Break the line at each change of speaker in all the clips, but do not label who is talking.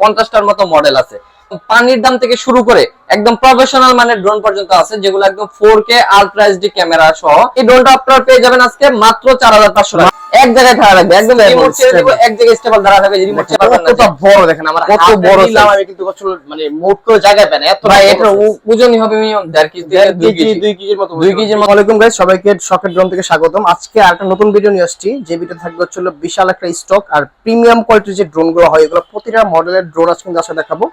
পঞ্চাশটার মতো মডেল আছে। পানির দাম থেকে শুরু করে একদম প্রফেশনাল মানের ড্রোন পর্যন্ত আছে যেগুলো একদম four K ultra HD camera সহ। এই ড্রোনটা আপনারা পেয়ে যাবেন আজকে মাত্র চার হাজার পাঁচশো টাকা। এক জায়গায় ধারা রাখবে একদম রিমোট ছেড়ে দেবো এক জায়গায় স্টেবল ধারা থাকবে রিমোট ছেড়ে পারবেন না।
বড় দেখেন আমার
কত বড়
আমি কিন্তু আসলে মানে মোট করে জায়গায় পাই না এত
ভাই এটা ওজনই হবে মিনিমাম কেজি থেকে
দেড়
দুই
কেজি
কেজি।
দুই কেজির মতো
দুই কেজির মতো।
ওয়ালাইকুম গাইস সবাইকে শকের ড্রোন থেকে স্বাগতম। আজকে আরেকটা নতুন ভিডিও নিয়ে আসছি যে ভিডিও থাকবে হচ্ছে বিশাল একটা স্টক আর প্রিমিয়াম কোয়ালিটির যে ড্রোনগুলো হয় এগুলো প্রতিটা মডেলের ড্রোন আজকে কিন্তু আসলে দেখাবো।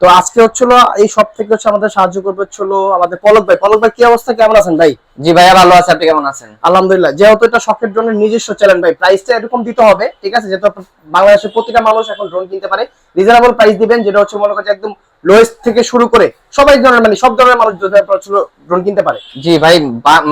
তো আজকে হচ্ছে হলো এই সব থেকে হচ্ছে আমাদের সাহায্য করবে হচ্ছে আমাদের পলক ভাই। পলক ভাই কি অবস্থা? কেমন আছেন ভাই?
জি ভাইয়া ভালো আছে। আপনি কেমন আছেন?
আলহামদুলিল্লাহ। যেহেতু এটা শখের ড্রোনের নিজস্ব চ্যানেল ভাই প্রাইসটা এরকম দিতে হবে ঠিক আছে? যেহেতু বাংলাদেশের প্রতিটা মানুষ এখন ড্রোন কিনতে পারে রিজনেবল প্রাইস দিবেন যেটা হচ্ছে মনে করেন যে একদম লোয়েস্ট থেকে শুরু করে সবাই ধরনের মানে সব ধরনের মানুষ ড্রোন কিনতে পারে।
জি ভাই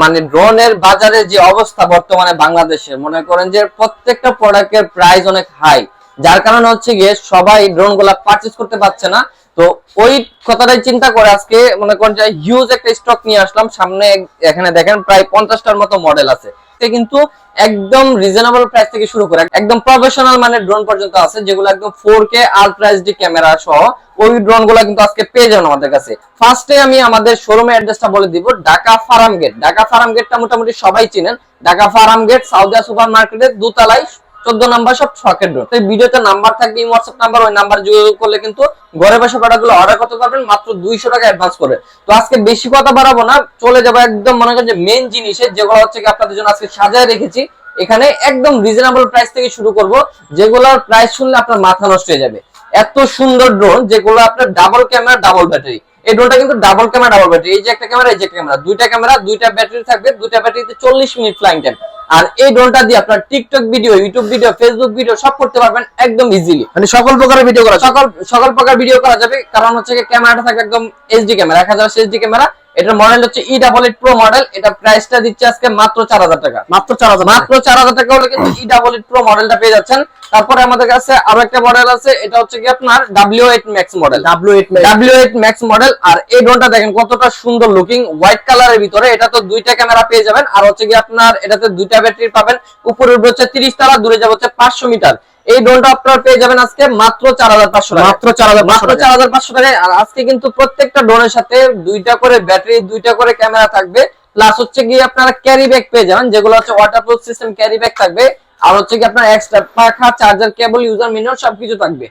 মানে ড্রোনের বাজারে যে অবস্থা বর্তমানে বাংলাদেশে মনে করেন যে প্রত্যেকটা প্রোডাক্টের প্রাইস অনেক হাই যার কারণে হচ্ছে গিয়ে সবাই ড্রোনগুলা পারচেজ করতে পারছে না। তো ওই কথাটাই চিন্তা করে আজকে মনে করেন যে হিউজ একটা স্টক নিয়ে আসলাম। সামনে এখানে দেখেন প্রায় পঞ্চাশটার মতো মডেল আছে। কিন্তু একদম রিজনেবল প্রাইস থেকে শুরু করে, একদম প্রফেশনাল মানের ড্রোন পর্যন্ত আছে, যেগুলো একদম four K ultra HD camera সহ ওই ড্রোনগুলা কিন্তু আজকে পেয়ে যাবেন আমাদের কাছে। ফার্স্টে আমি আমাদের শোরুমের অ্যাড্রেসটা বলে দিব, Dhaka Farm Gate Dhaka Farm গেটটা মোটামুটি সবাই চিনেন। Dhaka Farm Gate Saudia super মার্কেটের দোতলায় চোদ্দ নাম্বার সব শখের ড্রোন এই ভিডিওতে নাম্বার থাকবে হোয়াটসঅ্যাপ নাম্বার ওই নাম্বার যোগাযোগ করলে কিন্তু ঘরে বসে প্রোডাক্টগুলো অর্ডার করতে পারবেন মাত্র দুইশো টাকা অ্যাডভান্স করে। তো আজকে বেশি কথা বাড়াবো না, চলে যাব একদম মনে করেন যে মেন জিনিসে, যেগুলো হচ্ছে কি আপনাদের জন্য আজকে সাজায় রেখেছি। এখানে একদম রিজনেবল প্রাইস থেকে শুরু করব, যেগুলোর প্রাইস শুনলে আপনার মাথা নষ্ট হয়ে যাবে। এত সুন্দর ড্রোন যেগুলো আপনার ডাবল ক্যামেরা ডাবল ব্যাটারি এই ড্রোনটা কিন্তু ডাবল ক্যামেরা ডাবল ব্যাটারি এই যে একটা ক্যামেরা এই যে ক্যামেরা দুইটা ক্যামেরা দুইটা ব্যাটারি থাকবে, দুইটা ব্যাটারিতে চল্লিশ মিনিট ফ্লাইং টাইম আর এই ড্রোনটা দিয়ে আপনার TikTok video YouTube video Facebook video সব করতে পারবেন একদম ইজিলি
মানে সকল প্রকারের ভিডিও করা
সকল সকল প্রকার ভিডিও করা যাবে। কারণ হচ্ছে ক্যামেরাটা থাকে একদম এইচডি ক্যামেরা এক হাজার এইচডি ক্যামেরা এটার মডেল হচ্ছে E double eight pro model এটা প্রাইসটা দিচ্ছে আজকে মাত্র চার হাজার টাকা।
মাত্র চার হাজার
মাত্র চার হাজার টাকা হলে কিন্তু ই ডাবল এইট প্রো মডেলটা পেয়ে যাচ্ছেন। তারপরে আমাদের কাছে আরও একটা মডেল আছে এটা হচ্ছে কি আপনার W eight max model
W eight
W eight max model আর এই ড্রোনটা দেখেন কতটা সুন্দর লুকিং হোয়াইট কালারের ভিতরে। এটা তো দুইটা ক্যামেরা পেয়ে যাবেন আর হচ্ছে কি আপনার এটাতে দুইটা ব্যাটারি পাবেন। উপরে উঠবে হচ্ছে তিরিশ তারা দূরে যাবে হচ্ছে পাঁচশো মিটার এই ড্রোনটা আপনারা পেয়ে যাবেন আজকে মাত্র চার হাজার পাঁচশো টাকা
মাত্র চার হাজার
মাত্র চার হাজার পাঁচশো টাকায়। আর আজকে কিন্তু প্রত্যেকটা ড্রোনের সাথে দুইটা করে ব্যাটারি দুইটা করে ক্যামেরা থাকবে। প্লাস হচ্ছে কি আপনারা ক্যারি ব্যাগ পেয়ে যাবেন যেগুলো হচ্ছে ওয়াটারপ্রুফ সিস্টেম ক্যারি ব্যাগ থাকবে। আর হচ্ছে কি আপনার এক্সট্রা পাখা চার্জার কেবল ইউজার মিনিমাম সবকিছু থাকবে।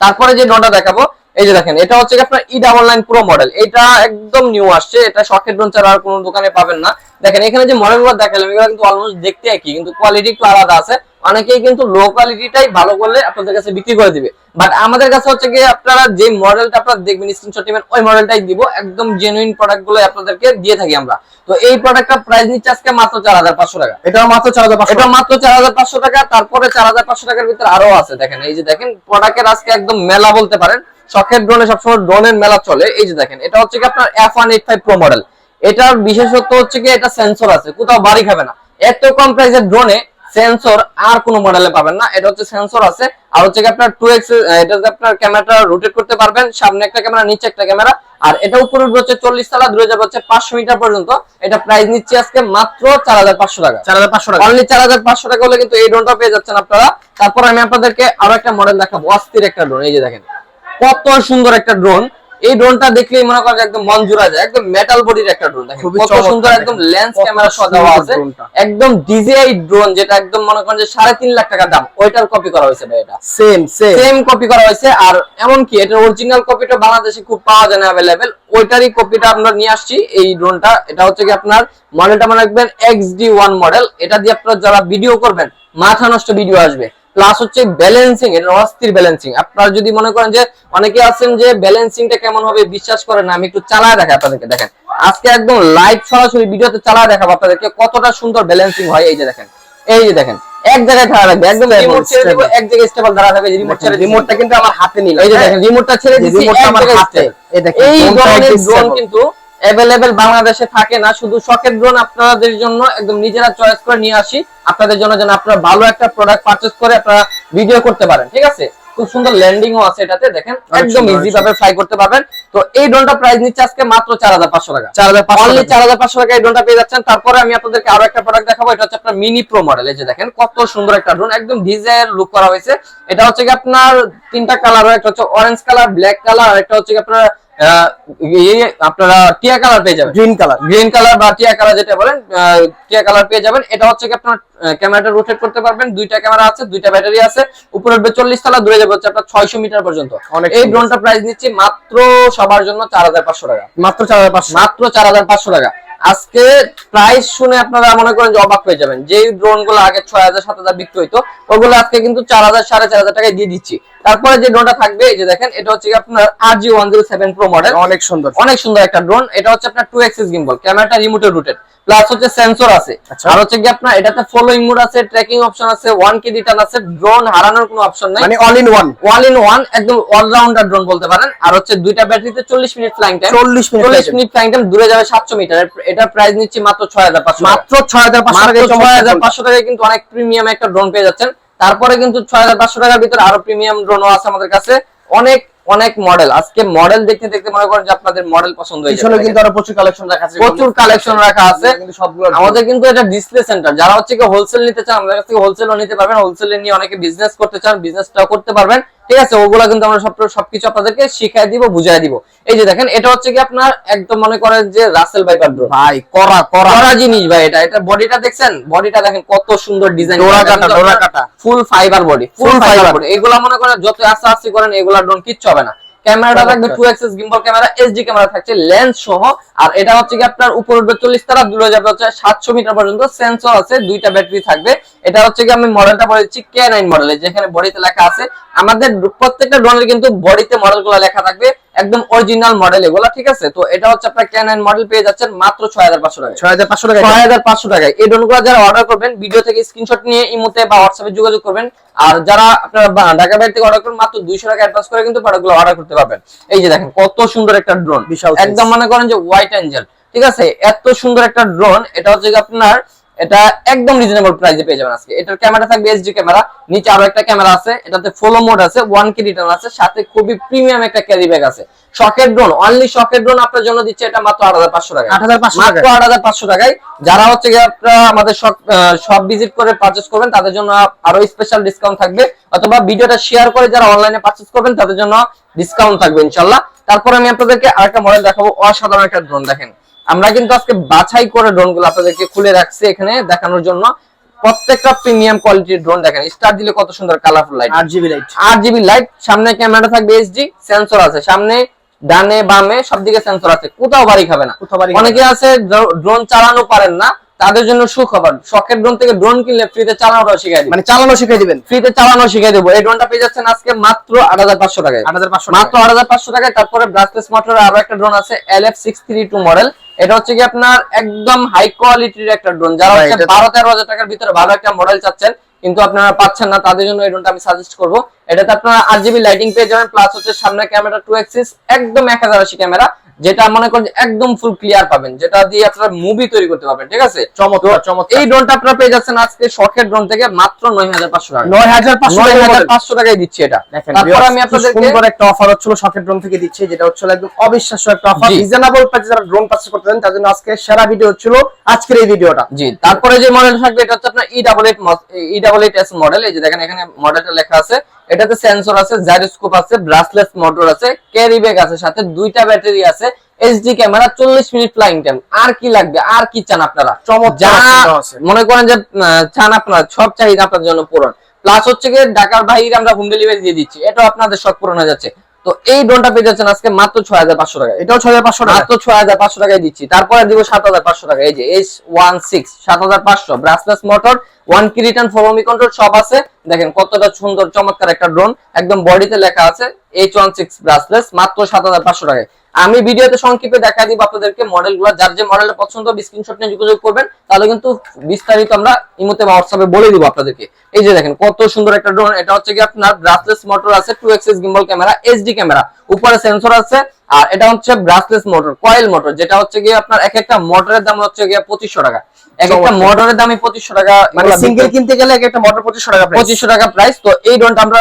তারপরে যে ড্রোনটা দেখাবো এই যে দেখেন এটা হচ্ছে কি আপনার E double nine pro model এটা একদম নিউ আসছে এটা শখের ড্রোন ছাড়া আর কোনো দোকানে পাবেন না। দেখেন এখানে যে মডেলগুলো দেখালাম এগুলো কিন্তু অলমোস্ট দেখতে একই কিন্তু কোয়ালিটি একটু আলাদা আছে। অনেকেই কিন্তু লো কোয়ালিটিটাই ভালো করলে আপনাদের কাছে বিক্রি করে দিবে। বাট আমাদের কাছে হচ্ছে কি আপনারা যে মডেলটা আপনারা দেখবেন স্ক্রিনশট নেবেন ওই মডেলটাই দিব একদম জেনুইন প্রোডাক্টগুলো আপনাদেরকে দিয়ে থাকি আমরা। তো এই প্রোডাক্টটা প্রাইস নিচ্ছে আজকে মাত্র চার হাজার পাঁচশো টাকা।
এটা মাত্র চার হাজার পাঁচশো।
এটা মাত্র চার হাজার পাঁচশো টাকা তারপরে চার হাজার পাঁচশো টাকার ভিতরে আরও আছে দেখেন। এই যে দেখেন প্রোডাক্টের আজকে একদম মেলা বলতে পারেন। শখের ড্রোনে সবসময় ড্রোনের মেলা চলে। এই যে দেখেন এটা হচ্ছে কি আপনার F one eight five pro model এটার বিশেষত্ব হচ্ছে কি এটা সেন্সর আছে কোথাও বাড়ি খাবে না। এত কম প্রাইসের ড্রোনে সেন্সর আর কোনো মডেলে পাবেন না। এটা হচ্ছে সেন্সর আছে। আর হচ্ছে আপনার টু এক্স এটা হচ্ছে আপনার ক্যামেরাটা রোটেট করতে পারবেন। সামনে একটা ক্যামেরা নিচে একটা ক্যামেরা আর এটা উপরে হচ্ছে চল্লিশ তালা দূরে যাবে হচ্ছে পাঁচশো মিটার পর্যন্ত। এটা প্রাইস নিচ্ছে আজকে মাত্র চার হাজার পাঁচশো টাকা।
চার হাজার পাঁচশো টাকা।
অনলি চার হাজার পাঁচশো টাকা হলে কিন্তু এই ড্রোনটা পেয়ে যাচ্ছেন আপনারা। তারপর আমি আপনাদেরকে আরও একটা মডেল দেখাবো। অস্থির একটা ড্রোন এই যে দেখেন। কত সুন্দর একটা ড্রোন এই ড্রোনটা দেখলেই মনে করেন একদম মন জুড়া যায় একদম মেটাল বডির একটা ড্রোন দেখেন। কত সুন্দর একদম লেন্স ক্যামেরা সহ দেওয়া আছে। একদম ডিজিআই ড্রোন যেটা একদম মনে করেন যে সাড়ে তিন লাখ টাকা দাম। ওইটার কপি করা হয়েছে ভাই এটা।
সেম সেম
সেম কপি করা হয়েছে আর এমন কি এটা অরিজিনাল কপিটা বাংলাদেশে খুব পাওয়া যায় না অ্যাভেলেবেল ওইটারই কপিটা আমরা নিয়ে আসছি এই ড্রোনটা এটা হচ্ছে কি আপনার মডেলটা মনে রাখবেন এক্স ডি ওয়ান মডেল এটা দিয়ে আপনারা যারা ভিডিও করবেন মাথা নষ্ট ভিডিও আসবে। প্লাস হচ্ছে ব্যালেন্সিং এটা অস্থির ব্যালেন্সিং আপনারা যদি মনে করেন যে অনেকে আছেন যে ব্যালেন্সিংটা কেমন হবে বিশ্বাস করেন না আমি একটু চালায় দেখাই আপনাদেরকে দেখেন। আজকে একদম লাইভ সরাসরি ভিডিওতে চালায় দেখাবো আপনাদেরকে কতটা সুন্দর ব্যালেন্সিং হয় এই যে দেখেন। এই যে দেখেন এক জায়গায় ধারা রাখবে একদম রিমোট ছেড়ে দিব এক জায়গায় স্টেবল ধারা থাকবে রিমোট ছেড়ে
রিমোটটা কিন্তু আমার হাতে নিলাম।
এই যে দেখেন রিমোটটা ছেড়ে দিচ্ছি
রিমোটটা আমার হাতে। এই দেখেন
এই ধরনের ড্রোন কিন্তু অ্যাভেলেবেল বাংলাদেশে থাকে না। শুধু শখের ড্রোন আপনাদের জন্য একদম নিজেরা চয়েস করে নিয়ে আসি। আপনাদের জন্য যেন আপনারা ভালো একটা প্রোডাক্ট পারচেজ করে আপনারা ভিডিও করতে পারেন ঠিক আছে? খুব সুন্দর ল্যান্ডিংও আছে এটাতে দেখেন? একদম ইজি ভাবে ফ্লাই করতে পারবেন। তো এই ড্রোনটা প্রাইস নিচ্ছে আজকে মাত্র চার হাজার পাঁচশো টাকা।
চার হাজার
অনলি
পাঁচশো
চার হাজার পাঁচশো টাকা এই ড্রোনটা পেয়ে যাচ্ছেন। তারপরে আমি আপনাদেরকে আরও একটা প্রোডাক্ট দেখাবো এটা হচ্ছে আপনার মিনি প্রো মডেল এই যে দেখেন কত সুন্দর একটা ড্রোন একদম ডিজাইন লুক করা হয়েছে। এটা হচ্ছে কি আপনার তিনটা কালার একটা হচ্ছে অরেঞ্জ কালার ব্ল্যাক কালার আর একটা হচ্ছে কি আপনার আপনারা টিয়া কালার পেয়ে যাবেন।
Green colour.
গ্রিন কালার বা টিয়া কালার যেটা বলেন টিয়া কালার পেয়ে যাবেন। এটা হচ্ছে কি আপনার ক্যামেরাটা রোটেট করতে পারবেন। দুইটা ক্যামেরা আছে দুইটা ব্যাটারি আছে। উপরে উঠবে চল্লিশ তলা দূরে যাবে হচ্ছে আপনার ছয়শো মিটার পর্যন্ত। এই ড্রোনটা প্রাইস নিচ্ছি মাত্র সবার জন্য চার হাজার পাঁচশো টাকা।
মাত্র চার হাজার পাঁচশো।
মাত্র চার হাজার পাঁচশো টাকা। আজকে প্রাইস শুনে আপনারা মনে করেন যে অবাক হয়ে যাবেন। যে ড্রোনগুলো আগে ছয় হাজার সাত হাজার বিক্রি হইতো ওগুলো আজকে কিন্তু চার হাজার সাড়ে চার হাজার টাকায় দিয়ে দিচ্ছি। তারপরে যে ড্রোনটা থাকবে এই যে দেখেন এটা হচ্ছে আপনার R G one zero seven pro model
অনেক সুন্দর।
অনেক সুন্দর একটা ড্রোন এটা হচ্ছে আপনার টু এক্সিস গিম্বল ক্যামেরাটা রিমোটে রুটেড প্লাস হচ্ছে সেন্সর আছে।
আচ্ছা।
আর হচ্ছে কি আপনার এটাতে ফলোইং মোড আছে ট্র্যাকিং অপশন আছে ওয়ান কে রিটার্ন আছে ড্রোন হারানোর কোনো অপশন নাই।
মানে all in one
one in one একদম অলরাউন্ডার ড্রোন বলতে পারেন। আর হচ্ছে দুইটা ব্যাটারিতে চল্লিশ মিনিট ফ্লাইং টাইম
চল্লিশ মিনিট
চল্লিশ মিনিট ফ্লাইং টাইম দূরে যাবে সাতশো মিটার এটা প্রাইস নিচ্ছি মাত্র ছয় হাজার পাঁচশো
মাত্র ছয় হাজার পাঁচশো
মাত্র
টাকা
ছয় হাজার পাঁচশো টাকায় কিন্তু অনেক প্রিমিয়াম একটা ড্রোন পেয়ে যাচ্ছেন। তারপরে কিন্তু ছয় হাজার পাঁচশো টাকার ভিতরে আরও প্রিমিয়াম ড্রোনও আছে আমাদের কাছে। অনেক অনেক মডেল আজকে মডেল দেখতে দেখতে মনে করেন যে আপনাদের মডেল পছন্দ হয়েছে
পিছনে কিন্তু আরও প্রচুর কালেকশন রাখা আছে।
প্রচুর কালেকশন রাখা আছে।
কিন্তু সবগুলো
আমাদের কিন্তু এটা ডিসপ্লে সেন্টার যারা হচ্ছে কি হোলসেল নিতে চান আমাদের কাছ থেকে হোলসেলও নিতে পারবেন। হোলসেল নিয়ে অনেকে বিজনেস করতে চান বিজনেসটাও করতে পারবেন। ঠিক আছে ওগুলা কিন্তু আমরা সব সবকিছু আপনাদেরকে শিখাই দিব বুঝাই দিব। এই যে দেখেন এটা হচ্ছে কি আপনার একদম মনে করেন যে রাসেল ভাইপার ড্রোন
ভাই করা করা
করা জিনিস ভাই এটা এটা বডিটা দেখছেন? বডিটা দেখেন কত সুন্দর ডিজাইন
ডোরা কাটা, ডোরা কাটা।
Full fibre body full fibre body এগুলা মনে করেন যত আস্তে আস্তে করেন এগুলা ড্রোন কিচ্ছু হবে না। ক্যামেরাটা
চমৎকার।
থাকবে two axis gimbal camera HD camera থাকছে লেন্স সহ। আর এটা হচ্ছে কি আপনার উপর উঠবে চল্লিশ তারা দূরে যাবে হচ্ছে সাতশো মিটার পর্যন্ত। সেন্সর আছে দুইটা ব্যাটারি থাকবে। এটা হচ্ছে কি আমি মডেলটা দিচ্ছি কে নাইন মডেল যেখানে বডিতে লেখা আছে। আমাদের প্রত্যেকটা ড্রোনের কিন্তু বডিতে মডেলগুলো লেখা থাকবে। একদম অরিজিনাল মডেল এগুলো ঠিক আছে? তো এটা হচ্ছে আপনার কে নাইন মডেল পেয়ে যাচ্ছেন মাত্র ছয় হাজার পাঁচশো টাকা
ছয় হাজার পাঁচশো টাকা
ছয় হাজার পাঁচশো টাকায়। এই ড্রোনগুলো যারা অর্ডার করবেন ভিডিও থেকে স্ক্রিনশট নিয়ে ইমোতে বা হোয়াটসঅ্যাপে যোগাযোগ করবেন। আর যারা আপনারা ঢাকা বাইরে থেকে অর্ডার করবেন মাত্র দুইশো টাকা অ্যাডভান্স করে কিন্তু প্রোডাক্টগুলো অর্ডার করতে পারবেন। এই যে দেখেন কত সুন্দর একটা ড্রোন
বিশাল
একদম মনে করেন যে হোয়াইট অ্যাঞ্জেল ঠিক আছে? এত সুন্দর একটা ড্রোন এটা হচ্ছে আপনার এটা একদম রিজনেবল প্রাইসে পেয়ে যাবেন আজকে। এটার ক্যামেরা থাকবে এইচডি ক্যামেরা নিচে আরও একটা ক্যামেরা আছে এটাতে ফলো মোড আছে ওয়ান কে রিটার্ন আছে সাথে খুবই প্রিমিয়াম একটা ক্যারি ব্যাগ আছে। শকের ড্রোন অনলি শকের ড্রোন আপনার জন্য দিচ্ছে এটা মাত্র আট হাজার পাঁচশো টাকা মাত্র আট হাজার পাঁচশো টাকায়। যারা হচ্ছে আপনারা আমাদের সব ভিজিট করে পারচেস করবেন তাদের জন্য আরও স্পেশাল ডিসকাউন্ট থাকবে। অথবা ভিডিওটা শেয়ার করে যারা অনলাইনে পারচেস করবেন তাদের জন্য ডিসকাউন্ট থাকবে ইনশাল্লাহ। তারপর আমি আপনাদেরকে আরেকটা মডেল দেখাবো অসাধারণ একটা ড্রোন দেখেন। আমরা কিন্তু আজকে বাছাই করে ড্রোনগুলো আপনাদেরকে খুলে রাখছি এখানে দেখানোর জন্য। প্রত্যেকটা প্রিমিয়াম কোয়ালিটির ড্রোন দেখেন স্টার দিলে কত সুন্দর কালারফুল লাইট
আট জিবি লাইট
আট জিবি লাইট সামনে ক্যামেরা থাকবে এইচডি সেন্সর আছে। সামনে ডানে বামে সব দিকে সেন্সর আছে। কোথাও বাড়ি খাবে না। অনেকে আছে ড্রোন চালানো পারেন না তাদের জন্য সুখবর। শখের ড্রোন থেকে ড্রোন কিনলে ফ্রিতে চালানো শিখাই দিই
মানে চালানো শিখিয়ে দিবেন।
ফ্রিতে চালানো শিখাই দেবো। এই ড্রোনটা পেয়ে যাচ্ছেন আজকে মাত্র আট হাজার পাঁচশো টাকায়।
আট হাজার পাঁচশো
মাত্র আট হাজার পাঁচশো টাকায় তারপরে ব্রাসলেস মোটরের আরও একটা ড্রোন আছে L F six three two model এটা হচ্ছে কি আপনার একদম হাই কোয়ালিটির একটা ড্রোন যারা হচ্ছে বারো তেরো হাজার টাকার ভিতরে ভালো একটা মডেল চাচ্ছেন কিন্তু আপনারা পাচ্ছেন না তাদের জন্য এই ড্রোনটা আমি সাজেস্ট করব। এটাতে আপনারা আর জিবি লাইটিং পেয়ে যাবেন প্লাস হচ্ছে সামনে ক্যামেরা টু এক্সিস একদম এক হাজার আশি ক্যামেরা যেটা মনে করেন একদম ফুল ক্লিয়ার পাবেন যেটা দিয়ে আপনারা মুভি তৈরি করতে পারবেন ঠিক আছে?
চমৎকার চমৎকার।
এই ড্রোনটা আপনারা পেয়ে যাচ্ছেন আজকে শখের ড্রোন থেকে মাত্র নয় হাজার পাঁচশো টাকা।
নয় হাজার পাঁচশো
নয়
টাকা
হাজার
model।
পাঁচশো টাকায় দিচ্ছি এটা। তারপর আমি
কি
আপনাদেরকে
সুন্দর একটা অফার হচ্ছিল শকের ড্রোন থেকে দিচ্ছি যেটা হচ্ছিল একদম অবিশ্বাস্য একটা অফার রিজনেবল প্রাইসে যারা ড্রোন পারচেজ করতে চান তার জন্য আজকে সেরা ভিডিও হচ্ছিল আজকের এই ভিডিওটা
জি তারপরে যে মডেল থাকবে এটা হচ্ছে আপনার E double eight E double eight S model এই যে দেখেন এখানে মডেলটা লেখা আছে। এটাতে সেন্সর আছে জাইরোস্কোপ আছে ব্রাসলেস মোটর আছে ক্যারি ব্যাগ আছে সাথে দুইটা ব্যাটারি আছে এইচডি ক্যামেরা চল্লিশ মিনিট ফ্লাইং টাইম আর কি লাগবে? আর কি চান আপনারা?
চমৎকার
যা
আছে।
মনে করেন যে চান আপনারা সব চাহিদা আপনাদের জন্য পূরণ। প্লাস হচ্ছে গিয়ে ঢাকার বাইরে আমরা হোম ডেলিভারি দিয়ে দিচ্ছি। এটা আপনাদের সব পূরণ হয়ে যাচ্ছে। তো এই ড্রোনটা পেয়ে যাচ্ছেন আজকে মাত্র ছয় হাজার পাঁচশো টাকা
এটাও ছয় হাজার পাঁচশো টাকা
মাত্র ছয় হাজার পাঁচশো টাকায় দিচ্ছি। তারপরে দিব সাত হাজার পাঁচশো টাকা। এই যে এইচ ওয়ান সিক্স সাত হাজার পাঁচশো brushless motor one key return follow me control সব আছে। দেখেন কতটা সুন্দর চমৎকার একটা ড্রোন একদম বডিতে লেখা আছে এইচ ওয়ান সিক্স ব্রাসলেস মাত্র সাত হাজার পাঁচশো টাকায়। আমি ভিডিওতে সংক্ষেপে দেখা দিব আপনাদেরকে মডেলগুলো যার যে মডেল পছন্দ স্ক্রিনশট নিয়ে যোগাযোগ করবেন। তাহলে কিন্তু বিস্তারিত আমরা ইমোতে বা হোয়াটসঅ্যাপে বলে দিব আপনাদেরকে। এই যে দেখেন, কত সুন্দর একটা ড্রোন এটা হচ্ছে কি আপনার ব্রাসলেস মোটর আছে two axis gimbal camera HD camera উপরে সেন্সর আছে আর এটা হচ্ছে ব্রাসলেস মোটর কয়েল মোটর যেটা হচ্ছে গিয়ে আপনার এক একটা মোটরের দাম হচ্ছে গিয়ে পঁচিশশো টাকা। এক একটা মোটরের দামই পঁচিশশো টাকা
মানে সিঙ্গেল কিনতে গেলে এক একটা মোটর পঁচিশশো টাকা।
পঁচিশশো টাকা প্রাইস তো এই ড্রোনটা আমরা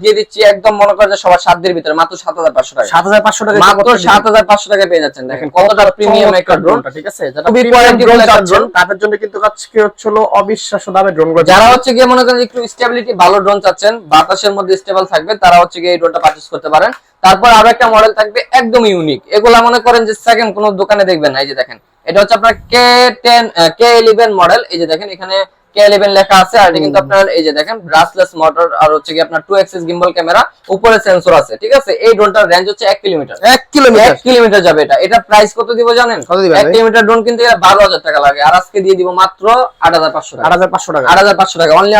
দিয়ে দিচ্ছি একদম মনে করেন যে সবার সাধ্যের ভিতরে মাত্র সাত হাজার পাঁচশো টাকা।
সাত হাজার পাঁচশো টাকা
মাত্র সাত হাজার পাঁচশো টাকা পেয়ে যাচ্ছেন দেখেন কতটা প্রিমিয়াম একটা ড্রোন
ঠিক আছে? যারা
খুবই একটা
চাচ্ছেন,
drone।
তাদের জন্য কিন্তু আজকে হচ্ছিল অবিশ্বাস্য দামে ড্রোন
যারা হচ্ছে গিয়ে মনে করেন একটু স্টেবিলিটি ভালো ড্রোন চাচ্ছেন বাতাসের মধ্যে স্টেবল থাকবে তারা হচ্ছে গিয়ে এই ড্রোনটা পারচেজ করতে পারেন। তারপর আরও একটা মডেল থাকবে একদম ইউনিক এগুলা মনে করেন যে সেকেন্ড কোনো দোকানে দেখবেন এই যে দেখেন, এটা হচ্ছে আপনার K ten K eleven model এই যে দেখেন, এখানে কে ইলেভেন লেখা আছে আর এটা কিন্তু আপনার এই যে দেখেন ব্রাসলেস মোটর আর হচ্ছে কি আপনার টু এক্সিস গিম্বল ক্যামেরা উপরে সেন্সর আছে ঠিক আছে? এই ড্রোনটার রেঞ্জ হচ্ছে যাবে এটা। এটা প্রাইস কত দিব জানেন? ড্রোন কিনতে টাকা লাগে আর আজকে দিয়ে দিব মাত্র আট হাজার পাঁচশো টাকা।
টাকা।
অনলি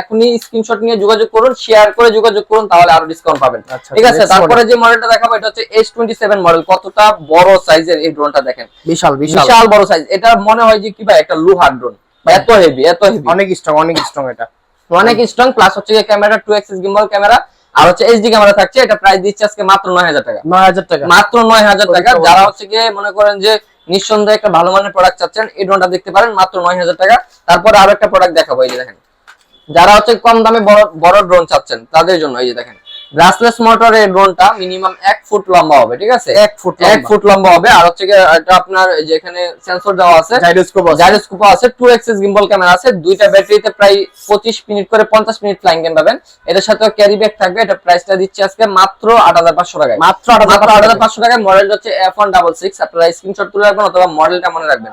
এখনই স্ক্রিনশট নিয়ে যোগাযোগ করুন শেয়ার করে যোগাযোগ করুন তাহলে আরও ডিসকাউন্ট পাবেন।
আচ্ছা,
ঠিক আছে? তারপরে যে মডেলটা দেখাবো এটা হচ্ছে এস টোয়েন্টি সেভেন মডেল কতটা বড় সাইজের এই ড্রোনটা দেখেন।
বিশাল বিশাল।
বড় সাইজ এটা মনে হয় যে কি ভাই একটা লোহার ড্রোন এত হেভি এত হেভি
অনেক স্ট্রং অনেক স্ট্রং এটা।
অনেক স্ট্রং প্লাস হচ্ছে camera two axis gimbal camera আর হচ্ছে এইচডি ক্যামেরা থাকছে এটা প্রাইস দিচ্ছে আজকে মাত্র নয় হাজার টাকা।
নয় হাজার টাকা।
মাত্র নয় হাজার টাকা। যারা হচ্ছে গিয়ে মনে করেন যে নিঃসন্দেহে একটা ভালো মানের প্রোডাক্ট চাচ্ছেন এই ড্রোনটা দেখতে পারেন মাত্র নয় হাজার টাকা। তারপরে আরও একটা প্রোডাক্ট দেখাবো এই যে দেখেন। যারা হচ্ছে কম দামে বড় বড় ড্রোন চাচ্ছেন তাদের জন্য এই যে দেখেন। ব্রাসলেস মোটরের ড্রোনটা মিনিমাম এক ফুট লম্বা হবে ঠিক আছে?
এক ফুট
এক ফুট লম্বা হবে আর হচ্ছে এটা আপনার এই যে এখানে সেন্সর দেওয়া আছে
জাইরোস্কোপ আছে।
জাইরোস্কোপ আছে টু এক্সিস গিম্বল ক্যামেরা আছে দুইটা ব্যাটারিতে প্রায় পঁচিশ মিনিট করে পঞ্চাশ মিনিট ফ্লাইং টাইম পাবেন। এটার সাথে ক্যারি ব্যাগ থাকবে এটা প্রাইসটা দিচ্ছি আজকে মাত্র আট হাজার পাঁচশো টাকায়।
মাত্র আট হাজার
পাঁচশো টাকায় মডেল হচ্ছে এফ ওয়ান ডাবল সিক্স আপনারা স্ক্রিনশট তুলে রাখবেন অথবা মডেলটা মনে রাখবেন।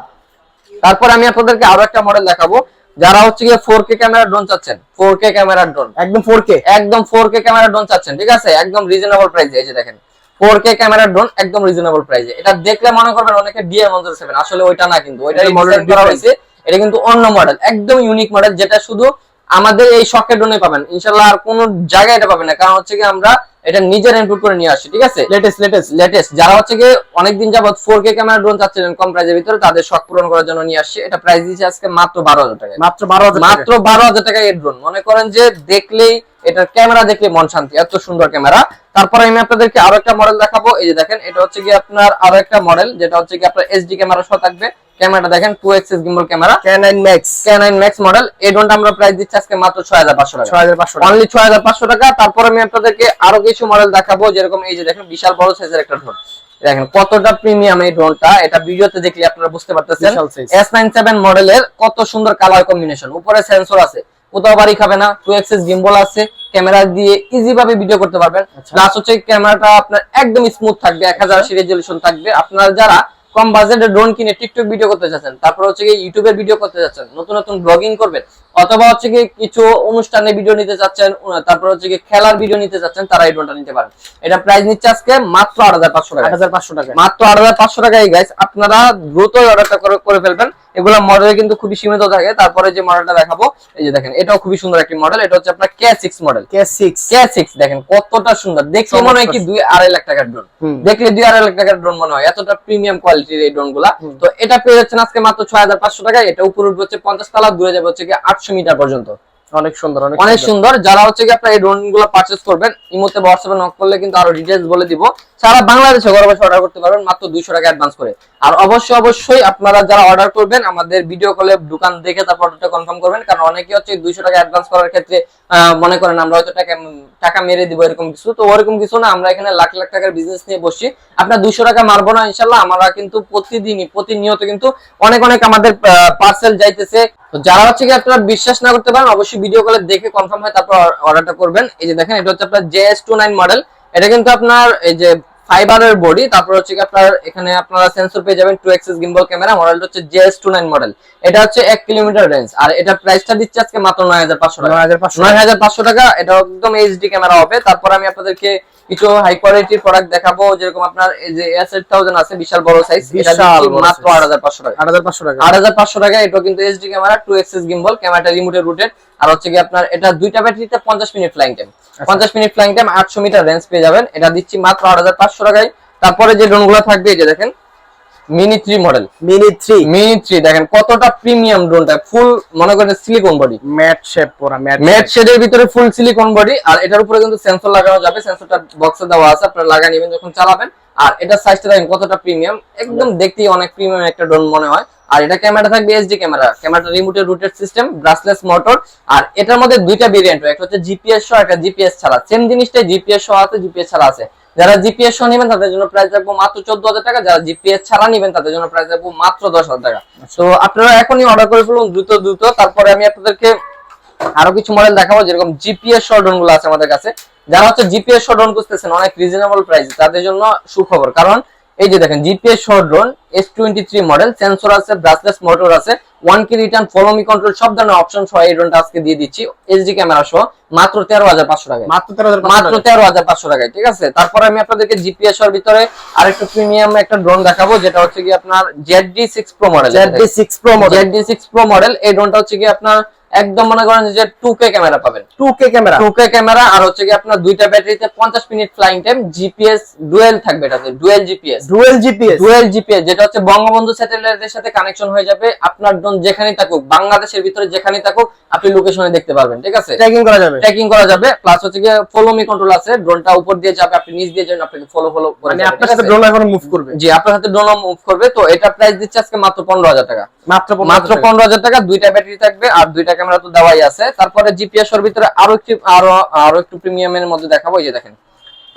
তারপর আমি আপনাদেরকে আরও একটা মডেল দেখাবো। যারা হচ্ছে গিয়ে ফোর কে ক্যামেরা ড্রোন চাচ্ছেন ফোর কে ক্যামেরা ড্রোন
একদম ফোর কে
একদম ফোর কে ক্যামেরা ড্রোন চাচ্ছেন ঠিক আছে? একদম রিজনেবল প্রাইসে এই যে দেখেন। ফোর কে ক্যামেরা ড্রোন একদম রিজনেবল প্রাইসে এটা দেখলে মনে করবেন অনেকে ডিএ মঞ্জুর সেভেন আসলে ওইটা না কিন্তু ওইটা মডেল করা হয়েছে এটা কিন্তু অন্য মডেল একদম ইউনিক মডেল যেটা শুধু আমাদের এই শখের ড্রোনে পাবেন। ইনশাল্লাহ আর কোনো জায়গায় এটা পাবেন না কারণ হচ্ছে কি আমরা এটা নিজের ইনপুট করে নিয়ে আসি ঠিক আছে?
লেটেস্ট লেটেস্ট
লেটেস্ট যারা হচ্ছে কি অনেকদিন যাবত ফোর কে ক্যামেরা ড্রোন চাচ্ছিলেন কম প্রাইসের ভিতরে তাদের শখ পূরণ করার জন্য নিয়ে আসছে। এটা প্রাইস দিয়েছে আজকে মাত্র বারো হাজার টাকা
মাত্র বারো হাজার
মাত্র বারো হাজার টাকা এই ড্রোন মনে করেন যে দেখলেই এটার ক্যামেরা দেখলে মন শান্তি। এত সুন্দর ক্যামেরা তারপরে আমি আপনাদেরকে আরও একটা মডেল দেখাবো। এই যে দেখেন এটা হচ্ছে কি আপনার আরও একটা মডেল যেটা হচ্ছে কি আপনার এইচডি ক্যামেরা সহ থাকবে। ক্যামেরাটা দেখেন two axis gimbal camera
K nine max
K nine max model এই ড্রোনটা আমরা প্রাইস দিচ্ছি আজকে মাত্র ছয় হাজার পাঁচশো টাকা।
ছয় হাজার পাঁচশো
অনলি ছয় হাজার পাঁচশো টাকা। তারপর আমি আপনাদেরকে আরও কিছু মডেল দেখাবো। যেরকম এই যে দেখেন বিশাল বড় সাইজের একটা ড্রোন দেখেন কতটা প্রিমিয়াম এই ড্রোনটা এটা ভিডিওতে দেখলে আপনারা বুঝতে পারতেছেন। এস নাইন সেভেন মডেলের কত সুন্দর কালার কম্বিনেশন উপরে সেন্সর আছে। কোথাও বাড়ি খাবে না। টু এক্সেস গিম্বল আছে। ক্যামেরা দিয়ে ইজি ভাবে ভিডিও করতে পারবেন
আচ্ছা।
প্লাস হচ্ছে ক্যামেরাটা আপনার একদম স্মুথ থাকবে এক হাজার আশি রেজলিউশন থাকবে আপনার যারা কম বাজেটে ড্রোন কিনে টিকটক ভিডিও করতে চাচ্ছেন তারপর হচ্ছে কি ইউটিউবের ভিডিও করতে চাচ্ছেন নতুন নতুন ব্লগিং করবেন অথবা হচ্ছে কি কিছু অনুষ্ঠানে ভিডিও নিতে চাচ্ছেন তারপর হচ্ছে কি খেলার ভিডিও নিতে চাচ্ছেন তারা এই ড্রোনটা নিতে পারেন। এটা প্রাইস নিচ্ছে আজকে মাত্র আট হাজার পাঁচশো টাকা।
আট হাজার পাঁচশো টাকা।
মাত্র আট হাজার পাঁচশো টাকায় গাইস আপনারা দ্রুত অর্ডারটা করে ফেলবেন। এগুলো মডেল কিন্তু খুবই সীমিত থাকে। তারপরে যে মডেলটা দেখাবো এই যে দেখেন এটাও খুবই সুন্দর একটি মডেল এটা হচ্ছে আপনার K six model
K six
K six দেখেন কতটা সুন্দর। দেখলে মনে হয় কি দুই আড়াই লাখ টাকার ড্রোন দেখলে দুই আড়াই লাখ টাকার ড্রোন মনে হয়। এতটা প্রিমিয়াম কোয়ালিটির এই
ড্রোনগুলা।
তো এটা পেয়ে যাচ্ছেন আজকে মাত্র ছয় হাজার পাঁচশো টাকায়। এটা উপরে উঠবে হচ্ছে পঞ্চাশ তালা দূরে যাবে হচ্ছে কি আটশো মিটার পর্যন্ত।
অনেক সুন্দর অনেক
অনেক
সুন্দর।
সুন্দর। যারা হচ্ছে কি আপনার এই ড্রোনগুলো পার্চেস করবেন ইমোতে হোয়াটসঅ্যাপে নক করলে কিন্তু আরও ডিটেলস বলে দিব। সারা বাংলাদেশে ঘরে বসে অর্ডার করতে পারবেন মাত্র দুইশো টাকা অ্যাডভান্স করে। আর অবশ্যই অবশ্যই আপনারা যারা অর্ডার করবেন, আমাদের ভিডিও কলে দোকান দেখে তারপর অর্ডারটা কনফার্ম করবেন, কারণ অনেকে হচ্ছে দুইশো টাকা অ্যাডভান্স করার ক্ষেত্রে মনে করেন আমরা হয়তো টাকা টাকা মেরে দিব এরকম কিছু। তো ওরকম কিছু না, আমরা এখানে লাখ লাখ টাকার বিজনেস নিয়ে বসছি। আপনার দুইশো টাকা মারবো না, ইনশাল্লাহ। আমরা কিন্তু প্রতিদিনই, প্রতিনিয়ত কিন্তু অনেক অনেক আমাদের পার্সেল যাইতেছে। যারা হচ্ছে কি আপনারা বিশ্বাস না করতে পারেন, অবশ্যই ভিডিও কলে দেখে কনফার্ম হয় তারপর অর্ডারটা করবেন। এই যে দেখেন, এটা হচ্ছে আপনার জেএস টু নাইন মডেল এটা কিন্তু আপনার এই যে ফাইবারের বডি তারপর হচ্ছে আপনার এখানে আপনারা সেন্সর পেয়ে যাবেন টু এক্সিস গিম্বল ক্যামেরা মডেলটা হচ্ছে জেএস টু নাইন মডেল এটা হচ্ছে এক কিলোমিটার রেঞ্জ আর এটা প্রাইসটা দিচ্ছে আজকে মাত্র নয় হাজার পাঁচশো টাকা।
নয় হাজার পাঁচশো
টাকা। এটা একদম এইচডি ক্যামেরা হবে। তারপর আমি আপনাদেরকে কিছু হাই কোয়ালিটির প্রোডাক্ট দেখাবো যেরকম আপনার এই যে এস এইট থাউজেন্ড আছে বিশাল বড় সাইজ মাত্র আট হাজার পাঁচশো টাকা।
আট হাজার পাঁচশো টাকা।
আট হাজার পাঁচশো টাকা এটা কিন্তু HD camera two axis gimbal ক্যামেরাটা রিমোটে রুটেড আর হচ্ছে কি আপনার এটা দুইটা ব্যাটারিতে পঞ্চাশ মিনিট ফ্লাইং টাইম পঞ্চাশ মিনিট ফ্লাইং টাইম আটশো মিটার রেঞ্জ পেয়ে যাবেন। এটা দিচ্ছি মাত্র আট হাজার পাঁচশো টাকায়। তারপরে যে ড্রোনগুলো থাকবে এই যে দেখেন mini three model
mini three
mini three দেখেন কতটা প্রিমিয়াম ড্রোনটা ফুল মনে করেন সিলিকন বডি
ম্যাট শেপ পুরা ম্যাট
ম্যাট শেডের ভিতরে ফুল সিলিকন বডি আর এটার উপরে কিন্তু সেন্সর লাগানো যাবে। সেন্সরটা বক্সে দেওয়া আছে আপনারা লাগিয়ে নেবেন যখন চালাবেন। আর এটা সাইজটা দেখেন কতটা প্রিমিয়াম একদম দেখতেই অনেক প্রিমিয়াম একটা ড্রোন মনে হয়। আর এটা ক্যামেরা থাকবে এইচডি ক্যামেরা। ক্যামেরাটা রিমোটের রুটেড সিস্টেম ব্রাসলেস মোটর আর এটার মধ্যে দুইটা ভেরিয়েন্ট একটা হচ্ছে জিপিএস সহ একটা জিপিএস ছাড়া। সেম জিনিসটাই জিপিএস সহ আছে জিপিএস ছাড়া আছে। যারা জিপিএস সহ নেবেন তাদের জন্য প্রাইস রাখব মাত্র চোদ্দ হাজার টাকা। যারা জিপিএস ছাড়া নেবেন তাদের জন্য প্রাইস রাখব মাত্র দশ হাজার টাকা তো আপনারা এখনই অর্ডার করে ফেলুন দ্রুত দ্রুত। তারপরে আমি আপনাদেরকে আরও কিছু মডেল দেখাবো যেরকম জিপিএস শর্টনগুলো আছে আমাদের কাছে। যারা হচ্ছে জিপিএস শর্টন করতেছেন অনেক রিজনেবল প্রাইস তাদের জন্য সুখবর। কারণ এই যে দেখেন GPS short drone S twenty three model sensor আছে ব্রাসলেস মোটর আছে one key return follow me control সব ধরনের অপশন সহ এই ড্রোনটা আজকে দিয়ে দিচ্ছি। এইচডি ক্যামেরা সহ মাত্র তেরো হাজার পাঁচশো টাকা
মাত্র তেরো হাজার
মাত্র তেরো হাজার পাঁচশো টাকায় ঠিক আছে? তারপরে আমি আপনাদেরকে জিপিএস এর ভিতরে আরেকটা প্রিমিয়াম একটা ড্রোন দেখাবো যেটা হচ্ছে কি আপনার Z D six pro model
Z six pro model
Z D six pro model এই ড্রোনটা হচ্ছে কি আপনার একদম মনে করেন যে টু কে ক্যামেরা পাবেন।
Two K camera.
Two K camera আর হচ্ছে কি আপনার দুইটা ব্যাটারিতে পঞ্চাশ minute flying time GPS dual থাকবে এটাতে dual GPS
dual GPS
dual GPS যেটা হচ্ছে বঙ্গবন্ধু স্যাটেলাইটের সাথে কানেকশন হয়ে যাবে আপনার ড্রোন যেখানেই থাকুক বাংলাদেশের ভিতরে যেখানেই থাকুক আপনি লোকেশনে দেখতে পারবেন ঠিক আছে?
ট্র্যাকিং করা যাবে।
ট্র্যাকিং করা যাবে প্লাস হচ্ছে গিয়ে ফলো মি কন্ট্রোল আছে ড্রোনটা উপর দিয়ে যাবে আপনি নিচ দিয়ে যাবেন আপনাকে ফলো ফলো করে
মানে আপনার সাথে? ড্রোন এখন মুভ করবে।
জি আপনার সাথে ড্রোন মুভ করবে তো এটা প্রাইস দিচ্ছে আজকে মাত্র পনেরো হাজার টাকা।
মাত্র
মাত্র পনেরো হাজার টাকা দুইটা ব্যাটারি থাকবে আর দুইটা ক্যামেরা তো দেওয়াই আছে। তারপরে জিপিএস এর ভিতরে আরও একটু, আরও আরও একটু প্রিমিয়ামের মধ্যে দেখাবো, এই যে দেখেন।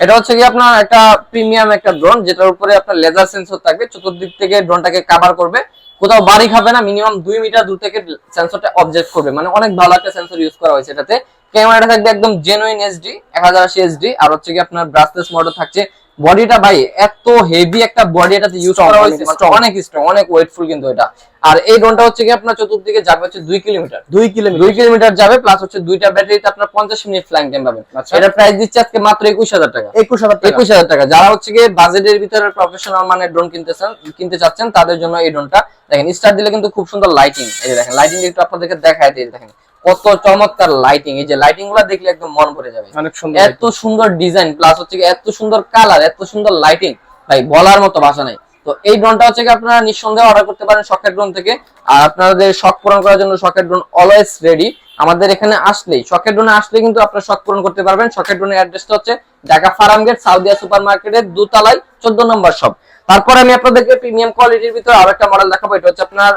এটা হচ্ছে কি আপনার একটা প্রিমিয়াম একটা ড্রোন যেটার উপরে আপনার লেজার সেন্সর থাকবে, চতুর্দিক থেকে ড্রোনটাকে কভার করবে। কোথাও বাড়ি খাবে না মিনিমাম দুই মিটার দূর থেকে সেন্সরটা অবজেক্ট করবে। মানে অনেক ভালো একটা সেন্সর ইউজ করা হয়েছে এটাতে। ক্যামেরাটা থাকবে একদম জেনুইন এসডি এক হাজার আশি এইচডি আর হচ্ছে কি আপনার ব্রাসলেস মডেল থাকছে বডিটা ভাই এত হেভি একটা বডি এটাতে ইউজ করা হয়েছে মানে অনেক স্ট্রং অনেক ওয়েটফুল কিন্তু এটা। আর এই ড্রোনটা হচ্ছে কি আপনার চতুর্দিকে যাবে হচ্ছে দুই কিলোমিটার।
দুই কিলোমিটার।
দুই কিলোমিটার যাবে প্লাস হচ্ছে দুইটা ব্যাটারিতে আপনার পঞ্চাশ মিনিট ফ্লাইং টাইম পাবেন।
আচ্ছা।
এটা প্রাইস দিচ্ছে আজকে মাত্র একুশ হাজার টাকা।
একুশ হাজার টাকা।
একুশ হাজার টাকা। যারা হচ্ছে গিয়ে বাজেটের ভিতরে প্রফেশনাল মানে ড্রোন কিনতে চান কিনতে চাচ্ছেন তাদের জন্য এই ড্রোনটা দেখেন স্টার দিলে কিন্তু খুব সুন্দর লাইটিং এই দেখেন লাইটিং একটু আপনাদেরকে দেখায় দিই দেখেন। কত চমৎকার লাইটিং এই যে লাইটিংগুলা দেখলে একদম মন ভরে যাবে।
অনেক সুন্দর
এত সুন্দর ডিজাইন প্লাস হচ্ছে এত সুন্দর কালার এত সুন্দর লাইটিং ভাই বলার মতো ভাষা নাই। তো এই ড্রোনটা হচ্ছে আপনারা নিঃসন্দেহে অর্ডার করতে পারেন শখের ড্রোন থেকে। আর আপনাদের শখ পূরণ করার জন্য শখের ড্রোন অলওয়েজ রেডি আমাদের এখানে আসলেই শখের ড্রোনে আসলে কিন্তু আপনারা শখ পূরণ করতে পারবেন। শখের ড্রোনের অ্যাড্রেসটা হচ্ছে Dhaka farm gate Saudia super মার্কেটের দুতলায় চোদ্দ নম্বর শপ তারপর আমি আপনাদেরকে প্রিমিয়াম কোয়ালিটির ভিতরে আরও একটা মডেল দেখাবো। এটা হচ্ছে আপনার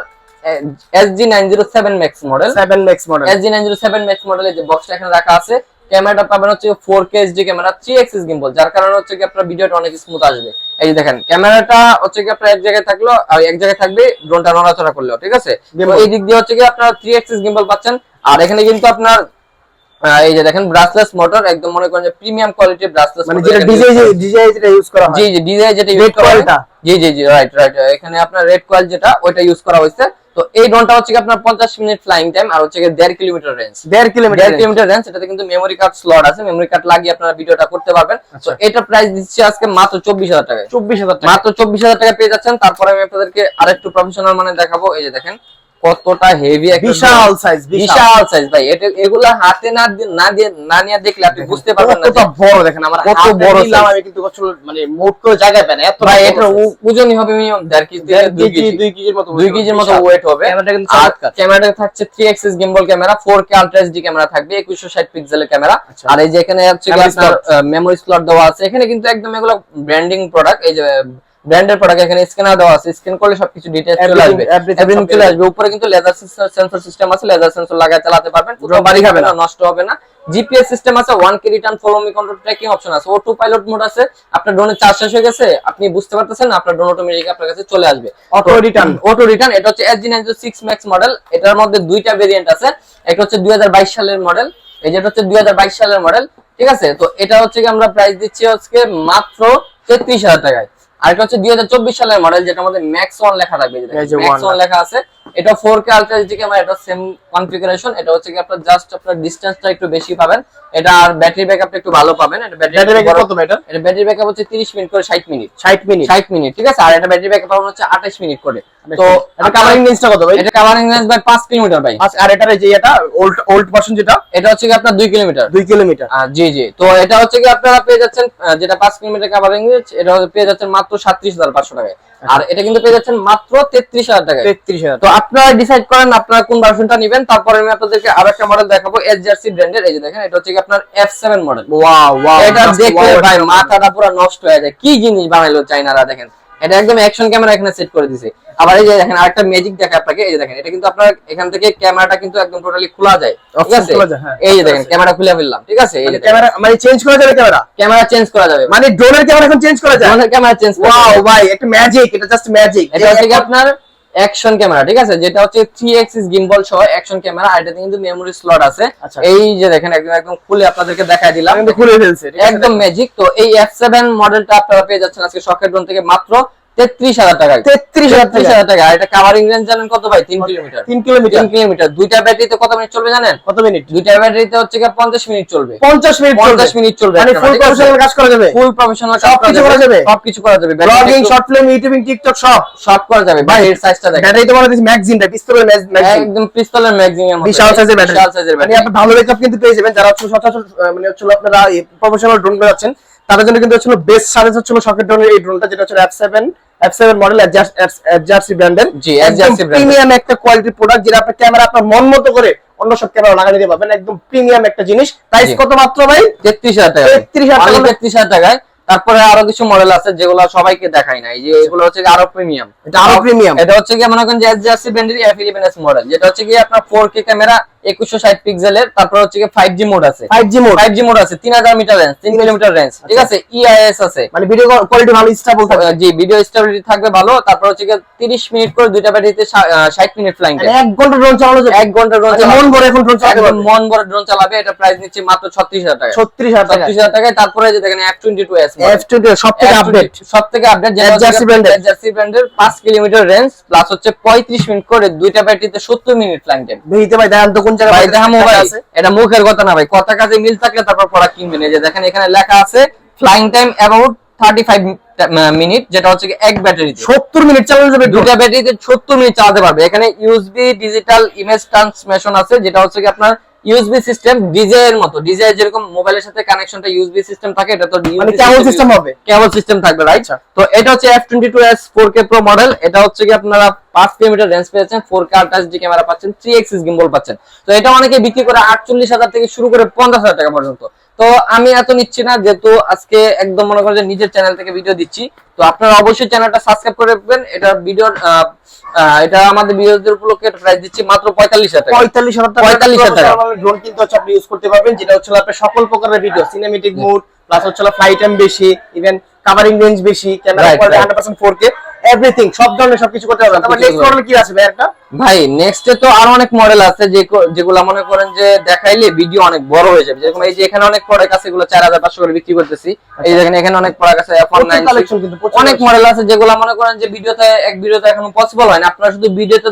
S G nine zero seven max model
seven max model
SG nine zero seven max মডেলের যে বক্সটা এখানে রাখা আছে ক্যামেরাটা পাবেন হচ্ছে four K HD camera three axis gimbal যার কারণে হচ্ছে কি আপনার ভিডিওটা অনেক স্মুথ আসবে। এই যে দেখেন ক্যামেরাটা হচ্ছে কি আপনার এক জায়গায় থাকল আর এক জায়গায় থাকবে ড্রোনটা নড়াচড়া করলেও ঠিক আছে? তো এই দিক দিয়ে হচ্ছে কি আপনার থ্রি এক্সিস গিম্বল পাচ্ছেন আর এখানে কিন্তু আপনার এই যে দেখেন ব্রাসলেস মোটর একদম মনে করেন যে প্রিমিয়াম কোয়ালিটির ব্রাসলেস
মানে যেটা ডিজে ডিজে যেটা ইউজ করা হয়।
জি জি ডিজাই যেটা ইউজ করা হয়। জি জি জি রাইট রাইট এখানে আপনার রেড কয়েল যেটা ওইটা ইউজ করা হয়েছে। তো এই ড্রোনটা হচ্ছে আপনার 50 মিনিট ফ্লাইং টাইম আর হচ্ছে দেড় কিলোমিটার রেঞ্জ
দেড় কিলোমিটার
দেড় কিলোমিটার রেঞ্জ এটাতে কিন্তু মেমোরি কার্ড স্লট আছে। মেমোরি কার্ড লাগিয়ে আপনারা ভিডিওটা করতে পারবেন। তো
আচ্ছা।
এটা প্রাইস দিচ্ছে আজকে মাত্র চব্বিশ হাজার টাকা
চব্বিশ হাজার টাকা।
মাত্র চব্বিশ হাজার টাকা পেয়ে যাচ্ছেন। তারপরে আমি আপনাদেরকে আরেকটু প্রফেশনাল মানে দেখাবো। এই যে দেখেন কতটা হেভি
বিশাল সাইজ বিশাল।
সাইজ ভাই। এটা এগুলা হাতে না না দিয়ে না নিয়ে দেখলে আপনি বুঝতে পারবেন না
কতটা
যে-
বড় দেখেন আমার
কত
কত
বড়
নিলাম আমি কিন্তু আসলে মানে মোট করে জায়গায় পাই না এত
ভাই। ও- ওজনই হবে মিনিমাম দেড় কেজি থেকে
দেড়
দুই
কেজি
কেজি।
দুই কেজির মতো
দুই কেজির মতো ওয়েট হবে।
ক্যামেরাটা কিন্তু চমৎকার।
ক্যামেরাটা থাকছে three axis gimbal camera four K ultra HD camera থাকবে একুশশো ষাট পিক্সেলের ক্যামেরা। আর এই যে এখানে হচ্ছে কি আপনার মেমোরি স্লট দেওয়া আছে এখানে কিন্তু একদম এগুলো ব্র্যান্ডিং প্রোডাক্ট এই যে ব্র্যান্ডের প্রোডাক্ট এখানে স্ক্যানার দেওয়া আছে। স্ক্যান করলে সবকিছু ডিটেইলস চলে আসবে। এভরিথিং চলে আসবে। উপরে কিন্তু লেজার সেন্সর সিস্টেম আছে লেজার সেন্সর লাগায় চালাতে পারবেন। কোথাও বাড়ি খাবে না। নষ্ট হবে না। জিপিএস সিস্টেম আছে one key return follow me control tracking option আছে। অটো পাইলট মোড আছে। আপনার ড্রোনের চার্জ শেষ হয়ে গেছে। আপনি বুঝতে পারতেছেন না আপনার ড্রোন অটোমেটিক আপনার কাছে চলে আসবে।
Auto return।
অটো রিটার্ন এটা হচ্ছে SG nine six max model এটার মধ্যে দুইটা ভেরিয়েন্ট আছে। একটা হচ্ছে দুই হাজার বাইশ সালের মডেল এই যেটা হচ্ছে দুই হাজার বাইশ সালের মডেল ঠিক আছে? তো এটা হচ্ছে কি আমরা প্রাইস দিচ্ছি আজকে মাত্র তেত্রিশ হাজার টাকায়। আরেকটা হচ্ছে দুই হাজার চব্বিশ সালের মডেল যেটা আমাদের ম্যাক্স ওয়ান লেখা থাকবে ম্যাক্স ওয়ান লেখা আছে। এটা 4K আলট্রা এইচডি ক্যামেরা এটা সেম কনফিগারেশন এটা হচ্ছে কি আপনার জাস্ট আপনার ডিসটেন্সটা একটু বেশি পাবেন। এটা আর ব্যাটারি ব্যাকআপটা একটু ভালো পাবেন। এটা
ব্যাটারি ব্যাকআপ কত এটা?
এটা ব্যাটারি ব্যাকআপ হচ্ছে 30 মিনিট করে 60 মিনিট
60 মিনিট
60 মিনিট ঠিক আছে? আর এটা ব্যাটারি ব্যাকআপ পাবেন হচ্ছে 28 মিনিট করে। তো
এটা কাভারিং রেঞ্জটা কত ভাই?
এটা কাভারিং রেঞ্জ ভাই 5 কিলোমিটার ভাই।
আচ্ছা, আর এটার যে এটা ওল্ড ওল্ড ভার্সন যেটা?
এটা হচ্ছে কি আপনার 2 কিলোমিটার।
2 কিলোমিটার।
আহ, জি জি। তো এটা হচ্ছে কি আপনারা পেয়ে যাচ্ছেন যেটা পাঁচ কিলোমিটার কাভারিং রেঞ্জ এটা পেয়ে যাচ্ছেন মাত্র সাত্রিশ হাজার পাঁচশো টাকায়। আর এটা কিন্তু পেয়ে যাচ্ছেন মাত্র তেত্রিশ হাজার টাকায়।
33000
তো আপনারা ডিসাইড করেন আপনারা কোন ভার্সনটা নেবেন তারপরে আমি আপনাদেরকে আরও একটা মডেল দেখাবো এসজারসি ব্র্যান্ডের এই যে দেখেন এটা হচ্ছে আপনার F seven model
wow wow
এটা দেখলে ভাই মাথাটা পুরো নষ্ট হয়ে যায়। কি জিনিস বানাইলো চাইনারা দেখেন? এটা একদম অ্যাকশন ক্যামেরা এখানে সেট করে দিছে। আবার এই যে দেখেন আরেকটা ম্যাজিক দেখে আপনাকে এই যে দেখেন এটা কিন্তু আপনার এখান থেকে ক্যামেরাটা কিন্তু একদম টোটালি খোলা যায় ঠিক আছে?
হ্যাঁ।
এই যে দেখেন ক্যামেরা খুলে ফেললাম ঠিক আছে? এই যে
ক্যামেরা মানে চেঞ্জ করা যাবে ক্যামেরা
ক্যামেরা চেঞ্জ করা যাবে।
মানে ড্রোনের ক্যামেরা এখন চেঞ্জ করা যায়?
আমাদের ক্যামেরা চেঞ্জ
ওয়াও ভাই একটা ম্যাজিক এটা জাস্ট ম্যাজিক
এটা হচ্ছে আপনার অ্যাকশন ক্যামেরা ঠিক আছে? যেটা হচ্ছে থ্রি এক্সিস গিম্বল সহ অ্যাকশন ক্যামেরা আর এটাতে কিন্তু মেমোরি স্লট আছে।
আচ্ছা।
এই যে দেখেন একদম একদম খুলে আপনাদেরকে দেখাই দিলাম।
খুলে ফেলছে
একদম ম্যাজিক তো এই এফ সেভেন মডেলটা আপনারা পেয়ে যাচ্ছেন আজকে শখের ড্রোন থেকে মাত্র তেত্রিশ হাজার টাকায়
33000
তেত্রিশ হাজার টাকা। আর এটা কাভারিং রেঞ্জ জানেন কত ভাই? তিন কিলোমিটার।
3 কিলোমিটার।
তিন কিলোমিটার। দুইটা ব্যাটারিতে কত মিনিট চলবে জানেন?
কত মিনিট
দুইটা ব্যাটারিতে হচ্ছে পঞ্চাশ মিনিট চলবে।
50 মিনিট
পঞ্চাশ মিনিট চলবে
মানে ফুল প্রফেশনাল কাজ করা যাবে।
ফুল প্রফেশনাল
সবকিছু করা যাবে?
সবকিছু করা যাবে।
Blogging
battery
short film YouTubing TikTok সব।
সব করা যাবে। ভাই এর সাইজটা দেখেন।
ব্যাটারি তো বলা ম্যাগজিনটা পিস্তলের ম্যাগজিন
একদম পিস্তলের ম্যাগজিনের মতো।
বিশাল সাইজের ব্যাটারি
বিশাল সাইজের ব্যাটারি
আপনি ভালো ব্যাকআপ কিন্তু পেয়ে যাবেন। যারা সচরাচর মানে হচ্ছে আপনারা প্রফেশনাল ড্রোন বানাচ্ছেন তাদের জন্য কিন্তু হচ্ছে বেস্ট সাজেস্ট হচ্ছে সকেট ড্রোনের এই ড্রোনটা যেটা হচ্ছে F7 F7 মডেল এফজারসি ব্র্যান্ডের
জি, brand-এর।
প্রিমিয়াম একটা কোয়ালিটি প্রোডাক্ট যেটা আপনার ক্যামেরা আপনার মন মতো করে অন্য সব ক্যামেরা লাগাই দিতে পারবেন। একদম প্রিমিয়াম একটা জিনিস। প্রাইস কত মাত্র ভাই?
তেত্রিশ হাজার টাকা।
33,000 টাকা।
তেত্রিশ হাজার টাকায়। তারপরে আরও কিছু মডেল আছে যেগুলো সবাইকে দেখাই নাই যে এগুলো হচ্ছে আরও প্রিমিয়াম
এটা আরও প্রিমিয়াম
এটা হচ্ছে কি মনে করেন যে এসজিআরসি ব্র্যান্ডের এফ ইলেভেন এস মডেল যেটা হচ্ছে কি আপনার ফোর কে ক্যামেরা একুশশো ষাট পিক্সেলের তারপর হচ্ছে ফাইভ জি মোড আছে।
5G mode
five G mode আছে তিন হাজার মিটার রেঞ্জ তিন কিলোমিটার রেঞ্জ ঠিক আছে? ইআইএস আছে।
মানে ভিডিও কোয়ালিটি ভালো স্টেবল থাকবে।
জি ভিডিও স্টেবিলিটি থাকবে ভালো তারপর হচ্ছে তিরিশ মিনিট করে দুইটা ব্যাটারিতে ষাট মিনিট ফ্লাইং
মানে এক ঘণ্টা ড্রোন চালানো
এক ঘণ্টা ড্রোন
মানে মন ভরে এখন ড্রোন পারবে।
মন ভরে ড্রোন চালাবে এটা প্রাইস নিচ্ছে মাত্র ছত্রিশ হাজার টাকা।
36000 টাকা।
ছত্রিশ হাজার টাকায় তারপরে যে দেখেন F twenty two S
F20 সব থেকে আপডেট
সব থেকে আপডেট
brand এর।
জার্সি ব্র্যান্ডের পাঁচ কিলোমিটার রেঞ্জ প্লাস হচ্ছে পঁয়ত্রিশ মিনিট করে দুইটা ব্যাটারিতে সত্তর মিনিট ফ্লাইং টাইম
ভাই তো কোন জায়গায়
এটা মুখের কথা না ভাই কথা কাজে মিল থাকলে তারপর প্রোডাক্ট কিনবেন। এই যে দেখেন এখানে লেখা আছে flying time about thirty five minute যেটা হচ্ছে কি এক ব্যাটারি
70 মিনিট চালানো যাবে
দুটা ব্যাটারিতে সত্তর মিনিট চালাতে পারবে। এখানে ইউএসবি ডিজিটাল ইমেজ ট্রান্সমিশন আছে যেটা হচ্ছে কি আপনার ইউএসবি সিস্টেম ডিজে এর মতো। ডিজে যেরকম মোবাইলের সাথে কানেকশনটা ইউএসবি সিস্টেম থাকে এটা তো
মানে কেবল সিস্টেম হবে?
কেবল সিস্টেম থাকবে রাইট
আচ্ছা।
তো এটা হচ্ছে F twenty two S four K pro model এটা হচ্ছে কি আপনারা পাঁচ কিলোমিটার রেঞ্জ পেয়েছেন four K ultra HD camera পাচ্ছেন থ্রি এক্সিস গিম্বল পাচ্ছেন। তো এটা অনেকে বিক্রি করে আটচল্লিশ হাজার থেকে শুরু করে পঞ্চাশ হাজার টাকা পর্যন্ত। তো আমি এত নিচ্ছি না যেহেতু আজকে একদম মনে করেন যে নিজের চ্যানেল থেকে ভিডিও দিচ্ছি। তো আপনারা অবশ্যই চ্যানেলটা সাবস্ক্রাইব করে রাখবেন। এটা ভিডিওর এটা আমাদের ভিডিওদের উপলক্ষে প্রাইস দিচ্ছি মাত্র পঁয়তাল্লিশ হাজার টাকা।
পঁয়তাল্লিশ হাজার টাকা।
45,000 টাকা।
ড্রোন কিন্তু হচ্ছে আপনি ইউজ করতে পারবেন যেটা হচ্ছে আপনার সকল প্রকারের ভিডিও সিনেমেটিক মোড প্লাস হচ্ছে ফ্লাইট টাইম বেশি ইভেন কাভারিং রেঞ্জ বেশি camera quality
right.
Hundred percent four K everything সব ধরনের সবকিছু করতে পারবেন। তারপর নেক্সট মডেল কি আছে ভাই একটা?
ভাই নেক্সট তো আরও অনেক মডেল আছে যে যেগুলো মনে করেন যে দেখাইলে ভিডিও অনেক বড় হয়ে যাবে। যেরকম এই যে এখানে অনেক প্রোডাক্ট আছে এগুলো চার হাজার পাঁচশো করে বিক্রি করতেছি। এই দেখেন এখানে অনেক প্রোডাক্ট আছে F196
প্রচুর কালেকশন কিন্তু
অনেক মডেল আছে যেগুলো মনে করেন যে ভিডিওতে এক ভিডিওতে এখনও পসিবল হয় না। আপনারা শুধু ভিডিওতে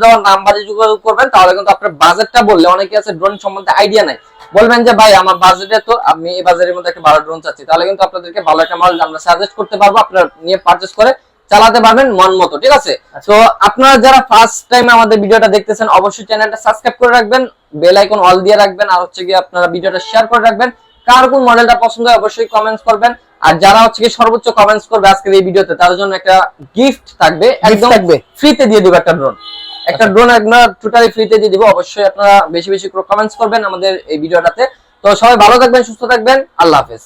যোগাযোগ করবেন তাহলে কিন্তু আপনার বাজেটটা বললে অনেকে আছে ড্রোন সম্বন্ধে আইডিয়া নাই। বলবেন যে ভাই আমার বাজেটে তো আমি এই বাজারের মধ্যে একটা ভালো ড্রোন চাচ্ছি। তাহলে কিন্তু আপনাদেরকে ভালো একটা মডেল আমরা সাজেস্ট করতে পারব আপনারা নিয়ে করে চালাতে পারবেন মন মতো ঠিক আছে? তো আপনারা যারা ফার্স্ট টাইম আমাদের ভিডিওটা দেখতেছেন অবশ্যই চ্যানেলটা সাবস্ক্রাইব করে রাখবেন বেল আইকন অল দিয়ে রাখবেন আর হচ্ছে কি আপনারা ভিডিওটা শেয়ার করে রাখবেন। কার কোন মডেলটা পছন্দ হয় অবশ্যই কমেন্টস করবেন। আর যারা হচ্ছে কি সর্বোচ্চ কমেন্টস করবে আজকের এই ভিডিওতে তার জন্য একটা গিফট থাকবে একদম
থাকবে।
ফ্রিতে দিয়ে দিব একটা ড্রোন একটা ড্রোন আমরা টোটালি ফ্রিতে দিয়ে দিব অবশ্যই আপনারা বেশি বেশি করে কমেন্টস করবেন আমাদের এই ভিডিওটাতে। তো সবাই ভালো থাকবেন সুস্থ থাকবেন আল্লাহ হাফেজ।